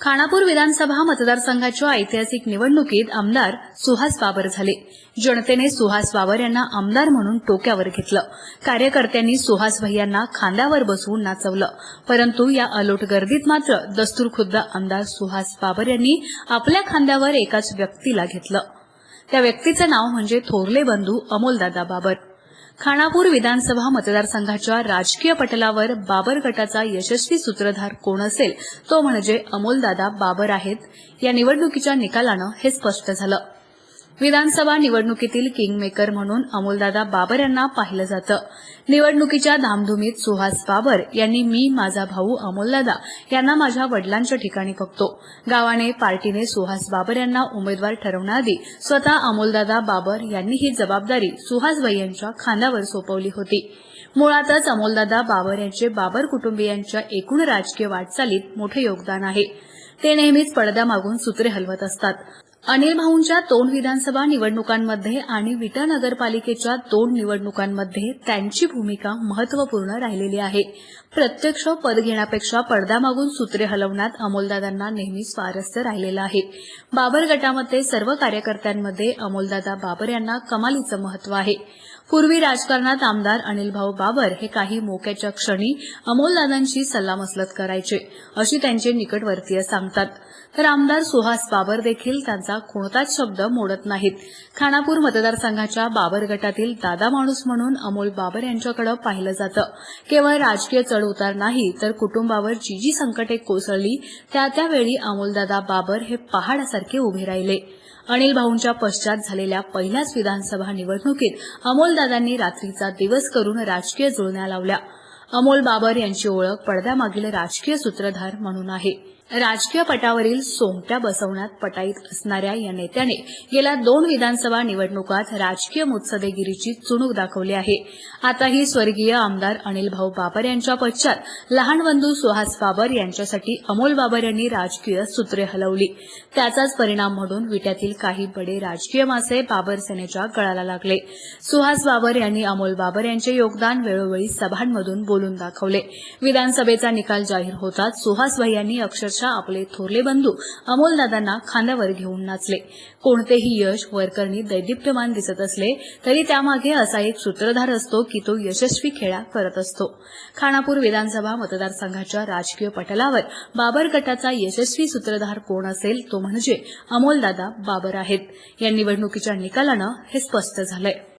खानापूर विधानसभा मतदारसंघाच्या ऐतिहासिक निवडणुकीत आमदार सुहास बाबर झाले. जनतेने सुहास बाबर यांना आमदार म्हणून टोक्यावर घेतलं. कार्यकर्त्यांनी सुहास भैयांना खांद्यावर बसवून नाचवलं. परंतु या अलोट गर्दीत मात्र दस्तूरखुद्द आमदार सुहास बाबर यांनी आपल्या खांद्यावर एकाच व्यक्तीला घेतलं. त्या व्यक्तीचं नाव म्हणजे थोरले बंधू अमोलदादा बाबर. खानापूर विधानसभा मतदारसंघाच्या राजकीय पटलावर बाबर गटाचा यशस्वी सूत्रधार कोण असेल तो म्हणजे अमोलदादा बाबर आहेत. या निवडणुकीच्या निकालानं हे स्पष्ट झालं. विधानसभा निवडणुकीतील किंगमेकर म्हणून अमोलदादा बाबर यांना पाहिलं जातं. निवडणुकीच्या धामधुमीत सुहास बाबर यांनी मी माझा भाऊ अमोलदादा यांना माझ्या वडिलांच्या ठिकाणी बघतो. गावाने पार्टीने सुहास बाबर यांना उमेदवार ठरवण्याआधी स्वतः अमोलदादा बाबर यांनी ही जबाबदारी सुहास यांच्या खांद्यावर सोपवली होती. मुळातच अमोलदादा बाबर यांचे बाबर कुटुंबियांच्या एकूण राजकीय वाटचालीत मोठे योगदान आहे. ते नेहमीच पडद्यामागून सूत्रे हलवत असतात. अनिल भाऊंच्या दोन विधानसभा निवडणुकांमध्ये आणि विटा नगरपालिकेच्या दोन निवडणुकांमध्ये त्यांची भूमिका महत्त्वपूर्ण राहिलेली आहे. प्रत्यक्ष पद घेण्यापेक्षा पडद्यामागून सूत्रे हलवण्यात अमोलदादांना नेहमी स्वारस्य राहिलेलं आहे. बाबर गटामध्ये सर्व कार्यकर्त्यांमध्ये अमोलदादा बाबर यांना कमालीचं महत्त्व आहे. पूर्वी राजकारणात आमदार अनिल भाऊ बाबर हे काही मोक्याच्या क्षणी अमोलदादांशी सल्लामसलत करायचे अशी त्यांचे निकटवर्तीय सांगतात. तर आमदार सुहास बाबर देखील त्यांचा कोणताच शब्द मोडत नाहीत. खानापूर मतदारसंघाच्या बाबर गटातील दादा माणूस म्हणून अमोल बाबर यांच्याकडे पाहिलं जातं. केवळ राजकीय चढ उतार नाही तर कुटुंबावर जी जी संकटे कोसळली त्या त्यावेळी अमोलदादा बाबर हे पहाडासारखे उभे राहिले. अनिल भाऊंच्या पश्चात झालेल्या पहिल्याच विधानसभा निवडणुकीत अमोलदादांनी रात्रीचा दिवस करून राजकीय जुळण्या लावल्या. अमोल बाबर यांची ओळख पडद्यामागील राजकीय सूत्रधार म्हणून आहे. राजकीय पटावरील सोंगट्या बसवण्यात पटाईत असणाऱ्या या नेत्याने गेल्या दोन विधानसभा निवडणुकात राजकीय मुत्सदेगिरीची चुणूक दाखवली आहे. आताही स्वर्गीय आमदार अनिल भाऊ बाबर यांच्या पश्चात लहान बंधू सुहास बाबर यांच्यासाठी अमोल बाबर यांनी राजकीय सूत्रे हलवली. त्याचाच परिणाम म्हणून विट्यातील काही बडे राजकीय मासे बाबर सेनेच्या गळाला लागले. सुहास बाबर यांनी अमोल बाबर यांचे योगदान वेळोवेळी सभांमधून बोलून दाखवले. विधानसभेचा निकाल जाहीर होताच सुहास भाई यांनी अक्षरशः आपले थोरले बंधू अमोलदादांना खांद्यावर घेऊन नाचले. कोणतेही यश वरकरणी दैदिप्यमान दिसत असले तरी त्यामागे असा एक सूत्रधार असतो की तो यशस्वी खेळा करत असतो. खानापूर विधानसभा मतदारसंघाच्या राजकीय पटलावर बाबर गटाचा यशस्वी सूत्रधार कोण असेल तो म्हणजे अमोलदादा बाबर आहेत. या निवडणुकीच्या निकालानं हे स्पष्ट झालंय.